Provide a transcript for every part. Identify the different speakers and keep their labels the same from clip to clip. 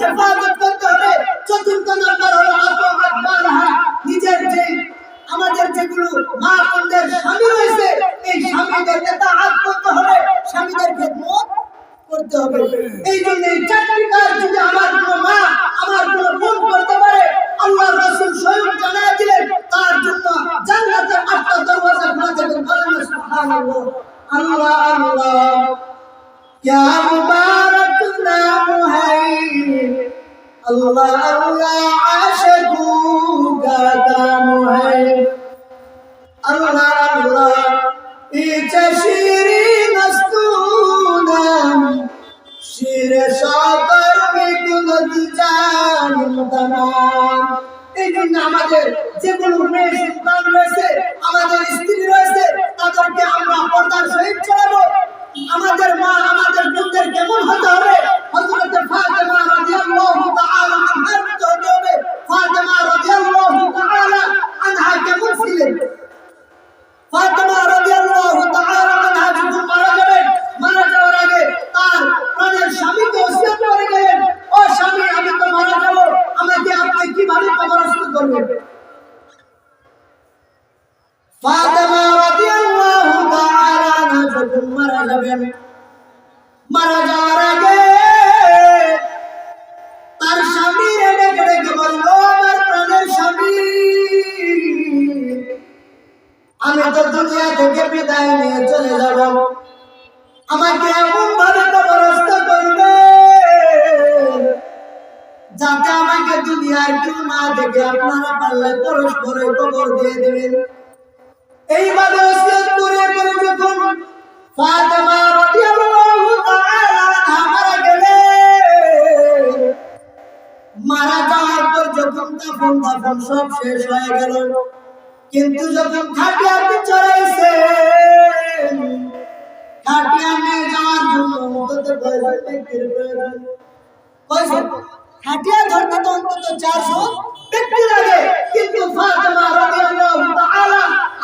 Speaker 1: হেফাজত করতে হবে চতুর্থ নম্বর হলো নিজের যে আমাদের যেগুলো মা বোনদের স্বামী রয়েছে এই স্বামীদের এতাআত করতে হবে স্বামীদের খেদমত করতে হবে এই জন্য এই চারটি কাজ যদি আমার কোনো মা আমার কোনো বোন করতে পারে আল্লাহ রাসূল স্বয়ং জানায় দিলেন তার জন্য জান্নাতের আটটা দরওয়াজা খোলা যাবে বলেন সুবহানাল্লাহ আল্লাহ আল্লাহ। এই জন্য আমাদের যেগুলো মেয়ে সন্তান রয়েছে, আমাদের স্ত্রী রয়েছে, তাদেরকে আমরা পর্দার সহিত আমাদের মা, আমাদের বোনদের কেমন হতে হবে, হযরত ফাতেমা রাদিয়াল্লাহু তাআলা আনহার মতো হতে হবে ফাতেমা রাদিয়াল্লাহু তাআলা আনহা কেমন ছিলেন ফাতেমা রাদিয়াল্লাহু তাআলা আনহা যখন মারা যাবেন মারা যাওয়ার আগে তার প্রাণের স্বামীকে ওসিয়ত করে গেলেন ও স্বামী আমি তো মারা যাব আমাকে আপনি কীভাবে কবরস্থ করবেন ফাতেমা রাদিয়াল্লাহু তাআলা আনহা যখন মারা যাবেন, মারা যাওয়ার আগে তার স্বামী ডেকে ডেকে বলল আমার প্রাণের স্বামী, আমি তো দুনিয়া থেকে বিদায় নিয়ে চলে যাব। আমাকে এমন ভাবে কবরস্থ করবে যাতে আমাকে দুনিয়ার কেউ না দেখে আপনারা পারলে পরস্পরে কবর দিয়ে দেবেন। এইভাবে ওসিয়ত করে করে যখন ফাতেমা রাদিয়াল্লাহু মারা গেলেন মারা যাওয়ার পর যখন দাফন দাফন সব শেষ হয়ে গেল, কিন্তু যখন খাটিয়াতে চড়াইছে খাটিয়া নিয়ে যাওয়ার জন্য খাটিয়া ধরতে তো অন্তত চারশো ব্যক্তি লাগে, কিন্তু ফাতেমা রাদিয়াল্লাহু তাআলা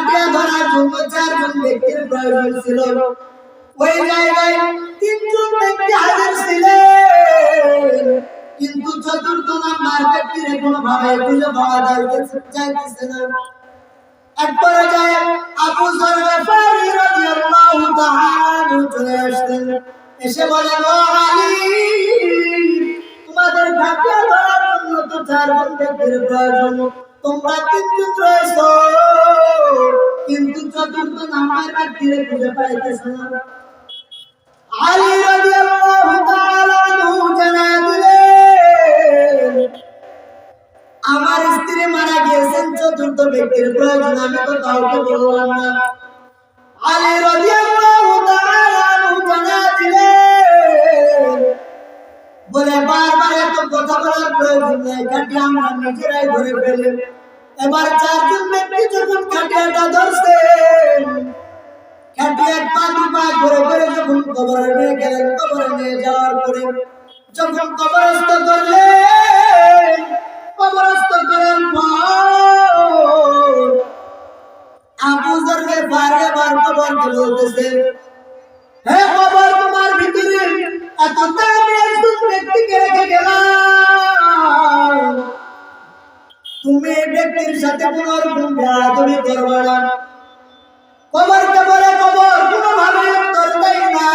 Speaker 1: খাটিয়া ধরার জন্য চারজন ব্যক্তির প্রয়োজন ছিল। ওই জায়গায় তিনজন ব্যক্তি হাজির ছিলেন। কিন্তু চতুর্থ নাম্বার ব্যক্তির কোনো ভাবে খুঁজে পাওয়া যাইতেছে না। এক পর্যায়ে আবু যর রাদিয়াল্লাহু তাআলা চলে আসলেন। এসে বলেন ও আলী, তোমাদের খাটিয়া ধরার জন্য তো চারজন ব্যক্তির প্রয়োজন। তোমরা তিনজন রয়েছো কিন্তু চতুর্থ নাম্বার ব্যক্তিরে খুঁজে পাইতেছ আলী আমার স্ত্রী মারা গিয়েছেন, চতুর্থ ব্যক্তির প্রয়োজন, আমি তো কাউকে বললাম না। আলী জানায় দিলেন বলে বারবার এত কথা বলার প্রয়োজন নেই। কাটি আমরা নিজেরাই ধরে ফেলে। এবার চারজন ব্যক্তি যখন কাটিয়াটা ধরছে। কাটি এক পা দু পা করে করে যখন কবরে নিয়ে গেলেন, কবরে নিয়ে যাওয়ার পরে যখন কবরস্থ করলেন ব্যক্তির সাথে রকম বেয়াদবি করবে না। কবরকে বলে কবর? কোনো ভাবে উত্তর না।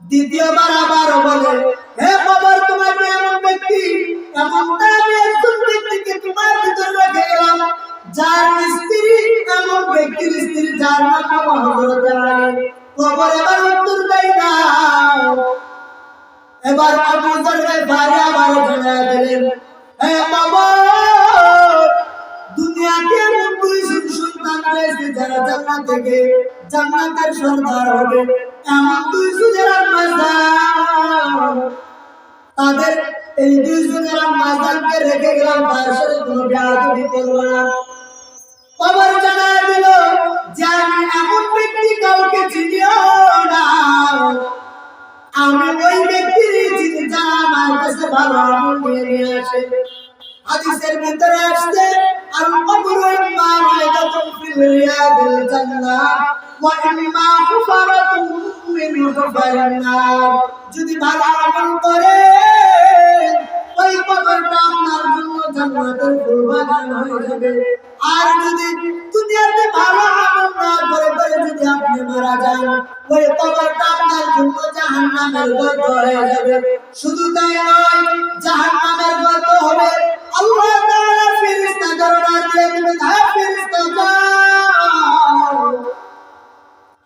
Speaker 1: দ্বিতীয়বার আবার বলে, হে কবর, তোমাকে এমন ব্যক্তি, এমন দামি একজন ব্যক্তিকে তোমার ভিতরে রেখে গেলাম যার স্ত্রী এমন ব্যক্তির স্ত্রী, যার নাম হযরত কবর এবার উত্তর দেয় না। এবার আবু যর ভাই আবার জানায় দিলেন, হে কবর তাদের এই রেখে গেলাম তার সাথে কোনো না। খবর দিল যে আমি এমন ব্যক্তি কাউকে চিনিও না। আমি ওই ব্যক্তির যারা আমার কাছে ভালো আমল নিয়ে নিয়ে আসে। হাদিসের ভিতরে আসছে আর রিয়াদিল জান্নাহ ওয়া ইম্মা হুফারাতুন মিন হুফারিন নার যদি ভালো ওই কবরটা আপনার জন্য জাহান্নামের গর্ত হয়ে যাবে। শুধু তাই নয়, জাহান্নামের গর্ত হবে আল্লাহ তাআলা ফেরেশতাদের দিয়ে দিবেন হ্যাঁ ফেরেশতা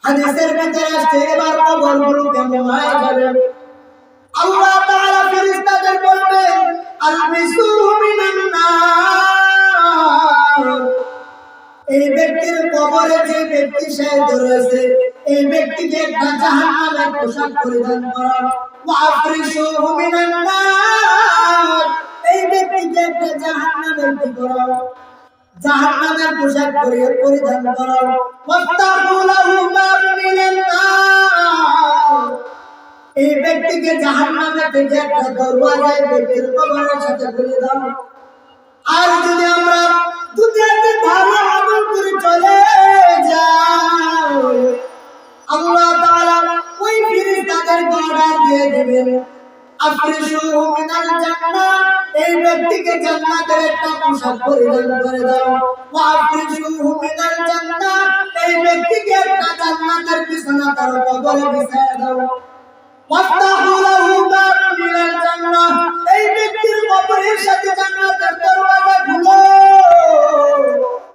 Speaker 1: হাদিসের ভিতরে আসছে, এবার কবরগুলো কেমন হয়ে যাবে? আল্লাহ তাআলা ফেরেশতাদের বলবেন আলবিসুহু মিনান নার। এই ব্যক্তির কবরে যে ব্যক্তি শায়িত রয়েছে এই ব্যক্তিকে একটা জাহান্নামের পোশাক পরিধান করা। ওয়া আফরিশুহু মিনান নার। এই ব্যক্তিকে একটা জাহান্নামের কি জাহান্নামের পোশাক পরিয়ে পরিধান করা। ওয়াফতাহু লাহু বাবু মিনান নার। এই ব্যক্তিকে জাহান্নামে থেকে একটা দরওয়াজা এই ব্যক্তির কবরের সাথে খুলে দাও। আর যদি আমরা দুনিয়াতে ভালো আমল করে চলে এই ব্যক্তিকে একটা পোশাক পরিধান দাও। ওয়া আফরিশুহু এই ব্যক্তির কবরের সাথে জান্নাতের দরওয়াজা খুলো।